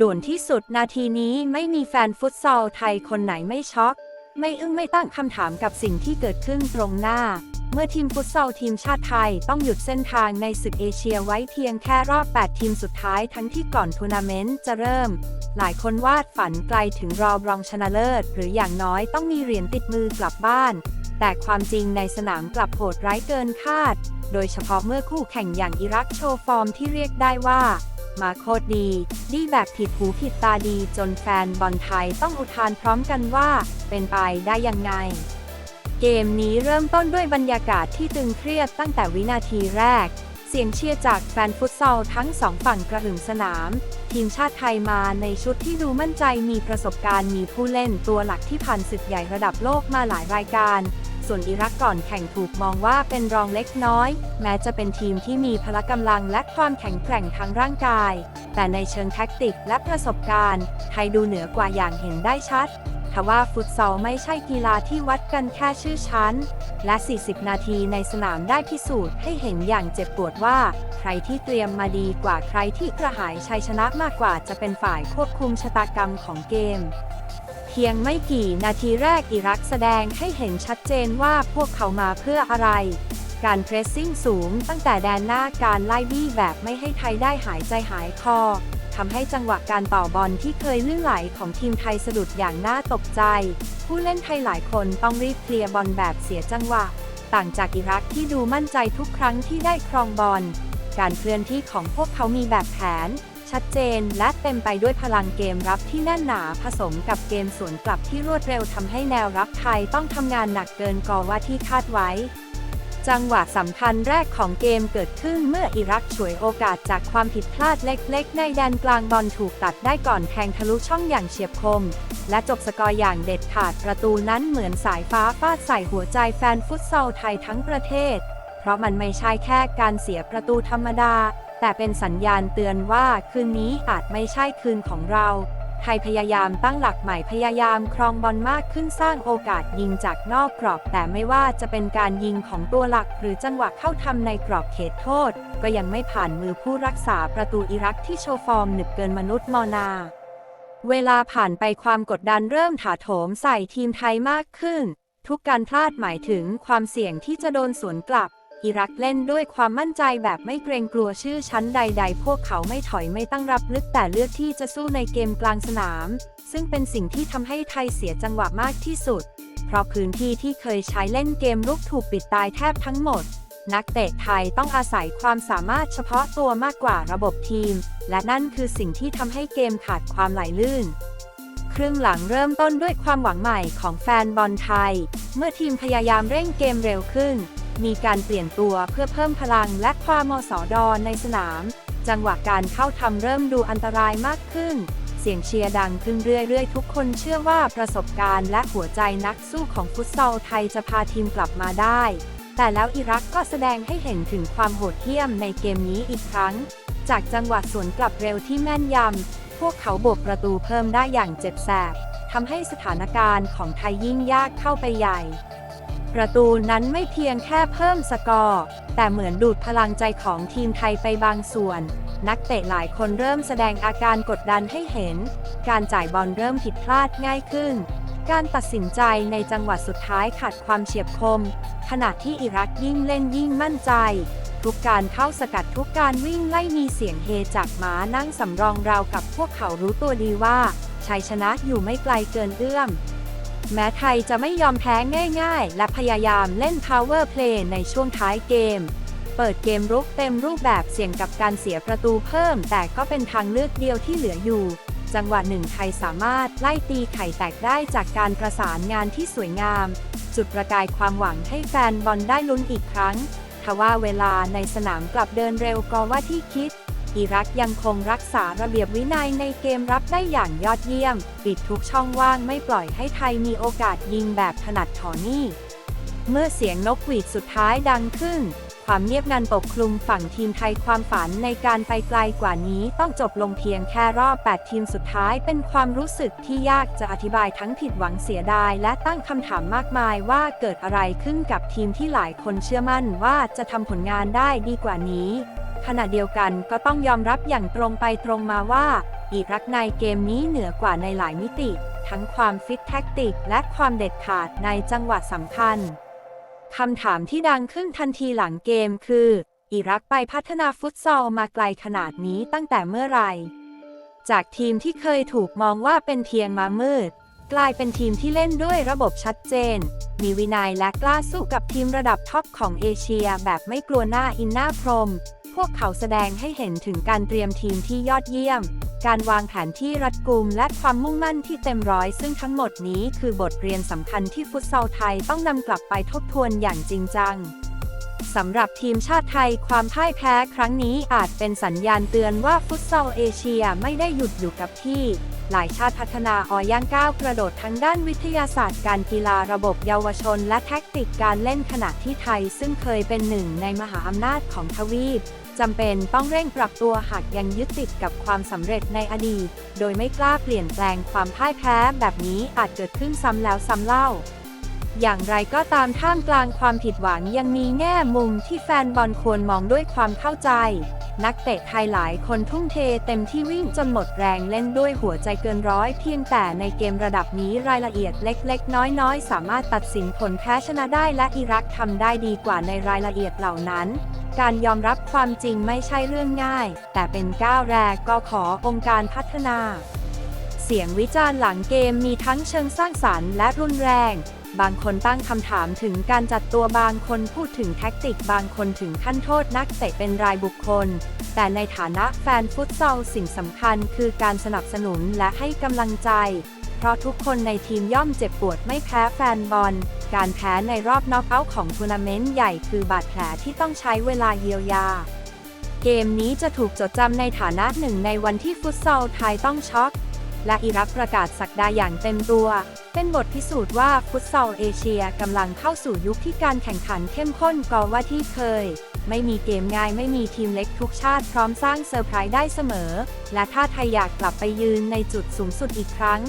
ด่วนที่สุดนาทีนี้ไม่มีแฟนฟุตซอลไทยคนไหนไม่ช็อก ไม่อึ้งไม่ตั้งคำถามกับสิ่งที่เกิดขึ้นตรงหน้า เมื่อทีมฟุตซอลทีมชาติไทยต้องหยุดเส้นทางในศึกเอเชียไว้เพียงแค่รอบ 8 ทีมสุดท้ายทั้งที่ก่อนทัวร์นาเมนต์จะเริ่ม หลายคนวาดฝันไกลถึงรอบรองชนะเลิศ หรืออย่างน้อยต้องมีเหรียญติดมือกลับบ้าน แต่ความจริงในสนามกลับโหดร้ายเกินคาด โดยเฉพาะเมื่อคู่แข่งอย่างอิรักโชว์ฟอร์มที่เรียกได้ว่า มาโคตรดี ดีแบบผิดหูผิดตาดีจนแฟนบอลไทยต้องอุทานพร้อมกันว่า เป็นไปได้ยังไง เกมนี้เริ่มต้นด้วยบรรยากาศที่ตึงเครียดตั้งแต่วินาทีแรก เสียงเชียร์จากแฟนฟุตซอลทั้งสองฝั่งกระหึ่มสนาม ทีมชาติไทยมาในชุดที่ดูมั่นใจมีประสบการณ์มีผู้เล่นตัวหลักที่ผ่านศึกใหญ่ระดับโลกมาหลายรายการ ส่วนอิรักก่อนแข่งถูกมองว่าเป็นรองเล็กน้อย แม้จะเป็นทีมที่มีพละกำลังและความแข็งแกร่งทางร่างกาย แต่ในเชิงแท็กติกและประสบการณ์ ไทยดูเหนือกว่าอย่างเห็นได้ชัดทว่าฟุตซอลไม่ใช่กีฬาที่วัดกันแค่ชื่อชั้น และ 40 นาทีในสนามได้พิสูจน์ให้เห็นอย่างเจ็บปวดว่า ใครที่เตรียมมาดีกว่าใครที่กระหายชัยชนะมากกว่าจะเป็นฝ่ายควบคุมชะตากรรมของเกม พียงไม่กี่นาทีแรกอิรักแสดงให้เห็นชัดเจนว่าพวกเขามาเพื่ออะไร การเพรสซิ่งสูงตั้งแต่แดนหน้าการไล่บี้แบบไม่ให้ไทยได้หายใจหายคอทำให้จังหวะการต่อบอลที่เคยลื่นไหลของทีมไทยสะดุดอย่างน่าตกใจ ผู้เล่นไทยหลายคนต้องรีบเคลียร์บอลแบบเสียจังหวะ ต่างจากอิรักที่ดูมั่นใจทุกครั้งที่ได้ครองบอล การเคลื่อนที่ของพวกเขามีแบบแผน ชัดเจน และเต็มไปด้วยพลังเกมรับที่แน่นหนาผสมกับเกมสวนกลับที่รวดเร็วทำให้แนวรับไทยต้องทำงานหนักเกินกว่าที่คาดไว้ จังหวะสำคัญแรกของเกมเกิดขึ้นเมื่ออิรักฉวยโอกาสจากความผิดพลาดเล็ก ๆ ในแดนกลางบอลถูกตัดได้ก่อนแทงทะลุช่องอย่างเฉียบคม และจบสกอร์อย่างเด็ดขาดประตูนั้นเหมือนสายฟ้าฟาดใส่หัวใจแฟนฟุตซอลไทยทั้งประเทศ เพราะมันไม่ใช่แค่การเสียประตูธรรมดา แต่เป็นสัญญาณเตือนว่าคืนนี้อาจไม่ใช่คืนของเราไทยพยายามตั้งหลักใหม่พยายามครองบอลมากขึ้นสร้างโอกาสยิงจากนอกกรอบ แต่ไม่ว่าจะเป็นการยิงของตัวหลัก หรือจังหวะเข้าทำในกรอบเขตโทษ ก็ยังไม่ผ่านมือผู้รักษาประตูอิรักที่โชว์ฟอร์มหนึบเกินมนุษย์มอนา เวลาผ่านไปความกดดันเริ่มถาโถมใส่ทีมไทยมากขึ้น ทุกการพลาดหมายถึงความเสี่ยงที่จะโดนสวนกลับ อิรักเล่นด้วยความมั่นใจแบบไม่เกรงกลัวชื่อชั้นใด ๆ พวกเขาไม่ถอยไม่ตั้งรับลึกแต่เลือกที่จะสู้ในเกมกลางสนาม ซึ่งเป็นสิ่งที่ทำให้ไทยเสียจังหวะมากที่สุด เพราะพื้นที่ที่เคยใช้เล่นเกมรุกถูกปิดตายแทบทั้งหมด นักเตะไทยต้องอาศัยความสามารถเฉพาะตัวมากกว่าระบบทีม และนั่นคือสิ่งที่ทำให้เกมขาดความไหลลื่นครึ่งหลังเริ่มต้นด้วยความหวังใหม่ของแฟนบอลไทย เมื่อทีมพยายามเร่งเกมเร็วขึ้น มีการเปลี่ยนตัวเพื่อเพิ่มพลังและความมสอดอในสนาม จังหวะการเข้าทำเริ่มดูอันตรายมากขึ้น เสียงเชียร์ดังขึ้นเรื่อยๆ ทุกคนเชื่อว่าประสบการณ์และหัวใจนักสู้ของฟุตซอลไทยจะพาทีมกลับมาได้ แต่แล้วอิรักก็แสดงให้เห็นถึงความโหดเหี้ยมในเกมนี้อีกครั้ง จากจังหวะสวนกลับเร็วที่แม่นยำพวกเขาโบกประตูเพิ่มได้อย่างเจ็บแสบทำให้สถานการณ์ของไทยยิ่งยากเข้าไปใหญ่ ประตูนั้นไม่เพียงแค่เพิ่มสกอร์ แต่เหมือนดูดพลังใจของทีมไทยไปบางส่วน นักเตะหลายคนเริ่มแสดงอาการกดดันให้เห็น การจ่ายบอลเริ่มผิดพลาดง่ายขึ้น การตัดสินใจในจังหวะสุดท้ายขาดความเฉียบคม ขณะที่อิรักยิ่งเล่นยิ่งมั่นใจ ทุกการเข้าสกัดทุกการวิ่งไล่มีเสียงเฮจากม้านั่งสำรองราวกับพวกเขารู้ตัวดีว่าชัยชนะอยู่ไม่ไกลเกินเอื้อม แม้ไทยจะไม่ยอมแพ้ง่าย ๆ และพยายามเล่น power play ในช่วงท้ายเกม เปิดเกมรุกเต็มรูปแบบเสี่ยงกับการเสียประตูเพิ่ม แต่ก็เป็นทางเลือกเดียวที่เหลืออยู่ จังหวะหนึ่งไทยสามารถไล่ตีไข่แตกได้จากการประสานงานที่สวยงาม จุดประกายความหวังให้แฟนบอลได้ลุ้นอีกครั้งทว่าเวลาในสนามกลับเดินเร็วกว่าที่คิด อิรักยังคงรักษาระเบียบวินัยในเกมรับได้อย่างยอดเยี่ยม ปิดทุกช่องว่างไม่ปล่อยให้ไทยมีโอกาสยิงแบบถนัดถอนี่ เมื่อเสียงนกหวีดสุดท้ายดังขึ้น ความเงียบงันปกคลุมฝั่งทีมไทยความฝันในการไปไกลกว่านี้ต้องจบลงเพียงแค่รอบ 8 ทีมสุดท้ายเป็นความรู้สึกที่ยากจะอธิบายทั้งผิดหวังเสียดาย และตั้งคำถามมากมายว่าเกิดอะไรขึ้นกับทีมที่หลายคนเชื่อมั่นว่าจะทำผลงานได้ดีกว่านี้ ขณะเดียวกันก็ต้องยอมรับอย่างตรงไปตรงมาว่าอิรักในเกมนี้เหนือกว่าในหลายมิติ ทั้งความฟิตแท็กติก และความเด็ดขาดในจังหวะสำคัญคำถามที่ดังขึ้นทันทีหลังเกมคือ อิรักไปพัฒนาฟุตซอลมาไกลขนาดนี้ตั้งแต่เมื่อไหร่ จากทีมที่เคยถูกมองว่าเป็นเพียงมามืด กลายเป็นทีมที่เล่นด้วยระบบชัดเจน มีวินัยและกล้าสู้กับทีมระดับท็อปของเอเชียแบบไม่กลัวหน้าอินหน้าพรม พวกเขาแสดงให้เห็นถึงการเตรียมทีมที่ยอดเยี่ยม การวางแผนที่รัดกุมและความมุ่งมั่นที่เต็มร้อย ซึ่งทั้งหมดนี้คือบทเรียนสำคัญที่ฟุตซอลไทยต้องนำกลับไปทบทวนอย่างจริงจังสำหรับทีมชาติไทยความพ่ายแพ้ครั้งนี้อาจเป็นสัญญาณเตือนว่าฟุตซอลเอเชียไม่ได้หยุดอยู่กับที่ หลายชาติพัฒนาออย่างก้าวกระโดดทั้งด้านวิทยาศาสตร์การกีฬาระบบเยาวชน และแท็กติกการเล่นขณะที่ไทย ซึ่งเคยเป็นหนึ่งในมหาอำนาจของทวีปจำเป็นต้องเร่งปรับตัวหากยังยึดติดกับความสำเร็จในอดีต โดยไม่กล้าเปลี่ยนแปลงความพ่ายแพ้แบบนี้อาจเกิดขึ้นซ้ำแล้วซ้ำเล่า อย่างไรก็ตามท่ามกลางความผิดหวังยังมีแง่มุมที่แฟนบอลควรมองด้วยความเข้าใจ นักเตะไทยหลายคนทุ่มเทเต็มที่วิ่งจนหมดแรงเล่นด้วยหัวใจเกินร้อยเพียงแต่ในเกมระดับนี้รายละเอียดเล็กๆ น้อยๆ สามารถตัดสินผลแพ้ชนะได้และอิรักทำได้ดีกว่าในรายละเอียดเหล่านั้น การยอมรับความจริงไม่ใช่เรื่องง่าย แต่เป็นก้าวแรกก็ขอองค์การพัฒนา เสียงวิจารณ์หลังเกมมีทั้งเชิงสร้างสรรค์และรุนแรง บางคนตั้งคำถามถึงการจัดตัวบางคนพูดถึงแท็กติกบางคนถึงขั้นโทษนักเตะเป็นรายบุคคล แต่ในฐานะแฟนฟุตซอลสิ่งสำคัญคือการสนับสนุนและให้กำลังใจ เพราะทุกคนในทีมย่อมเจ็บปวดไม่แพ้แฟนบอล การแพ้ในรอบน็อกเอาท์ของทัวร์นาเมนต์ใหญ่คือบาดแผลที่ต้องใช้เวลาเยียวยาเกมนี้จะถูกจดจำในฐานะหนึ่งในวันที่ฟุตซอลไทยต้องช็อก และอิรักประกาศสักดาอย่างเต็มตัว เป็นบทพิสูจน์ว่าฟุตซอลเอเชียกำลังเข้าสู่ยุคที่การแข่งขันเข้มข้นกว่าที่เคย ไม่มีเกมง่ายไม่มีทีมเล็กทุกชาติพร้อมสร้างเซอร์ไพรส์ได้เสมอ และถ้าไทยอยากกลับไปยืนในจุดสูงสุดอีกครั้ง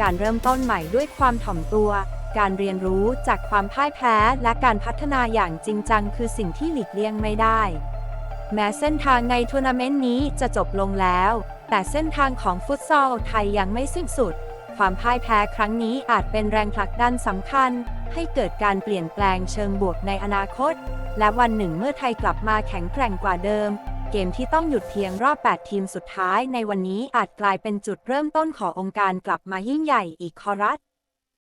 การเริ่มต้นใหม่ด้วยความถ่อมตัวการเรียนรู้จากความพ่ายแพ้และการพัฒนาอย่างจริงจังคือสิ่งที่หลีกเลี่ยงไม่ได้ แม้เส้นทางในทัวร์นาเมนต์นี้จะจบลงแล้ว แต่เส้นทางของฟุตซอลไทยยังไม่สิ้นสุด ความพ่ายแพ้ครั้งนี้อาจเป็นแรงผลักดันสำคัญ ให้เกิดการเปลี่ยนแปลงเชิงบวกในอนาคต และวันหนึ่งเมื่อไทยกลับมาแข็งแกร่งกว่าเดิม เกมที่ต้องหยุดเพียงรอบ 8 ทีมสุดท้ายในวันนี้อาจกลายเป็นจุดเริ่มต้นขององค์การกลับมายิ่งใหญ่อีกคอรัส